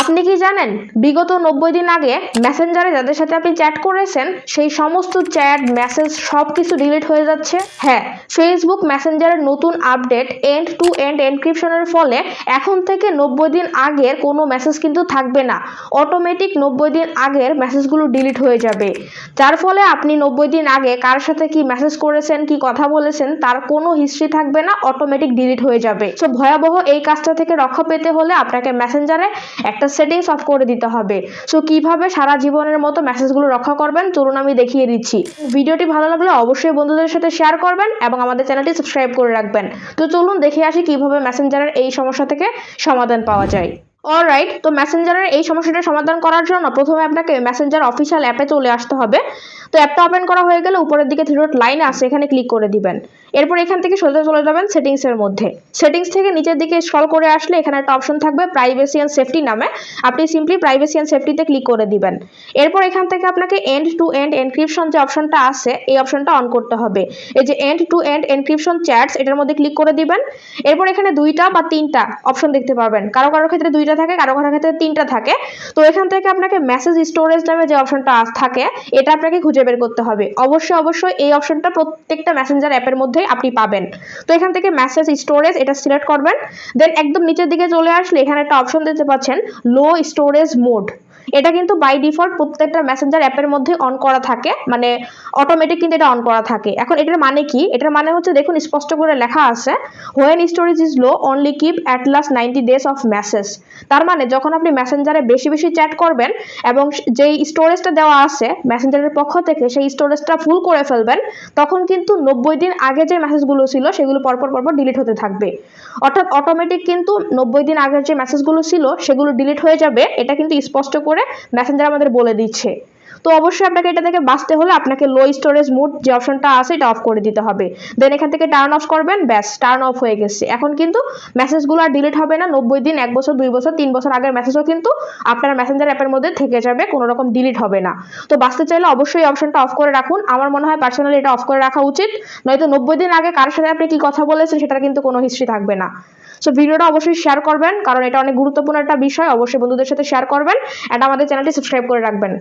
আপনি কি জানেন, বিগত নব্বই দিন আগে মেসেঞ্জারে যাদের সাথে আপনি চ্যাট করেছেন, সেই সমস্ত চ্যাট, মেসেজ সব কিছু ডিলিট হয়ে যাচ্ছে? হ্যাঁ ফেসবুক মেসেঞ্জারের নতুন আপডেট এন্ড টু এন্ড এনক্রিপশনের ফলে এখন থেকে নব্বই দিন আগের কোনো মেসেজ কিন্তু থাকবে না। অটোমেটিক নব্বই দিন আগের মেসেজগুলো ডিলিট হয়ে যাবে। যার ফলে আপনি নব্বই দিন আগে কার সাথে কি মেসেজ করেছেন, কি কথা বলেছেন, তার কোনো হিস্ট্রি থাকবে না অটোমেটিক ডিলিট হয়ে যাবে। সো ভয়াবহ এই কাজটা থেকে রক্ষা পেতে হলে আপনাকে মেসেঞ্জারে একটা সেটিংস অফ করে দিতে হবে। সো কীভাবে সারা জীবনের মতো মেসেজগুলো রক্ষা করবেন, চলুন আমি দেখিয়ে দিচ্ছি। ভিডিওটি ভালো লাগলে অবশ্যই বন্ধুদের সাথে শেয়ার করবেন এবং আমাদের চ্যানেলটি সাবস্ক্রাইব করে রাখবেন। তো চলুন দেখে আসি কীভাবে মেসেঞ্জারের এই সমস্যা থেকে সমাধান পাওয়া যায়। অলরাইট তো মেসেঞ্জারের এই সমস্যাটা সমাধান করার জন্য প্রথমে আপনাকে মেসেঞ্জার অফিসিয়াল অ্যাপে চলে আসতে হবে। তো অ্যাপটা ওপেন করা হয়ে গেলে উপরের দিকে থ্রি ডট লাইন আছে, এখানে ক্লিক করে দিবেন। এরপর এখান থেকে সোজা চলে যাবেন সেটিংসের মধ্যে। সেটিংস থেকে নিচের দিকে স্ক্রল করে আসলে এখানে একটা অপশন থাকবে প্রাইভেসি অ্যান্ড সেফটি নামে। আপনি সিম্পলি প্রাইভেসি অ্যান্ড সেফটিতে ক্লিক করে দিবেন। এরপর এখান থেকে আপনাকে এন্ড টু এন্ড এনক্রিপশন যে অপশনটা আছে, এই অপশনটা অন করতে হবে। এই যে end to end encryption chats এটার মধ্যে ক্লিক করে দিবেন। এরপর এখানে দুইটা বা তিনটা অপশন দেখতে পাবেন। কারও কারোর ক্ষেত্রে দুইটা থাকে, কারও কারোর ক্ষেত্রে তিনটা থাকে। তো এখান থেকে আপনাকে মেসেজ স্টোরেজ নামে যে অপশনটা থাকে, এটা আপনাকে খুঁজে বের করতে হবে। অবশ্যই অবশ্যই এই অপশনটা প্রত্যেকটা মেসেঞ্জার অ্যাপের মধ্যেই আপনি পাবেন। তো এখান থেকে মেসেজ স্টোরেজ এটা সিলেক্ট করবেন। দেন একদম নিচের দিকে চলে আসলে এখানে একটা অপশন দেখতে পাচ্ছেন লো স্টোরেজ মোড এটা কিন্তু বাই ডিফল্ট প্রত্যেকটা মেসেঞ্জার অ্যাপের মধ্যে অন করা থাকে মানে অটোমেটিক কিন্তু এটা অন করা থাকে। এখন এটার মানে কি? এটার মানে হচ্ছে দেখুন, স্পষ্ট করে লেখা আছে when storage is low only keep at last ninety days of message তার মানে যখন আপনি মেসেঞ্জারে বেশি বেশি চ্যাট করবেন এবং যেই স্টোরেজটা দেওয়া আছে মেসেঞ্জারের পক্ষ থেকে, সেই স্টোরেজটা ফুল করে ফেলবেন, তখন কিন্তু নব্বই দিন আগে যে মেসেজগুলো ছিল, সেগুলো পরপর পরপর ডিলিট হতে থাকবে। অর্থাৎ অটোমেটিক কিন্তু নব্বই দিন আগের যে মেসেজগুলো ছিল, সেগুলো ডিলিট হয়ে যাবে। এটা কিন্তু স্পষ্ট করে মেসেঞ্জার আমাদের বলে দিচ্ছে। তো অবশ্যই আপনাকে এটা থেকে বাঁচতে হলে আপনাকে লো স্টোরেজ মুড যে অপশনটা আছে এটা অফ করে দিতে হবে। দেন এখান থেকে টার্ন অফ করবেন, ব্যাস টার্ন অফ হয়ে গেছে। এখন কিন্তু মেসেজগুলো আর ডিলিট হবে না, নব্বই দিন, এক বছর, দুই বছর, তিন বছর আগের মেসেজও কিন্তু আপনার মেসেঞ্জার অ্যাপের মধ্যে থেকে যাবে, কোনো রকম ডিলিট হবে না। তো বাঁচতে চাইলে অবশ্যই অপশনটা অফ করে রাখুন। আমার মনে হয় পার্সোনালি এটা অফ করে রাখা উচিত। নয়তো নব্বই দিন আগে কার সাথে আপনি কি কথা বলেছেন সেটার কিন্তু কোনো হিস্ট্রি থাকবে না। সো ভিডিওটা অবশ্যই শেয়ার করবেন, কারণ এটা অনেক গুরুত্বপূর্ণ একটা বিষয়। অবশ্যই বন্ধুদের সাথে শেয়ার করবেন অ্যান্ড আমাদের চ্যানেলটি সাবস্ক্রাইব করে রাখবেন।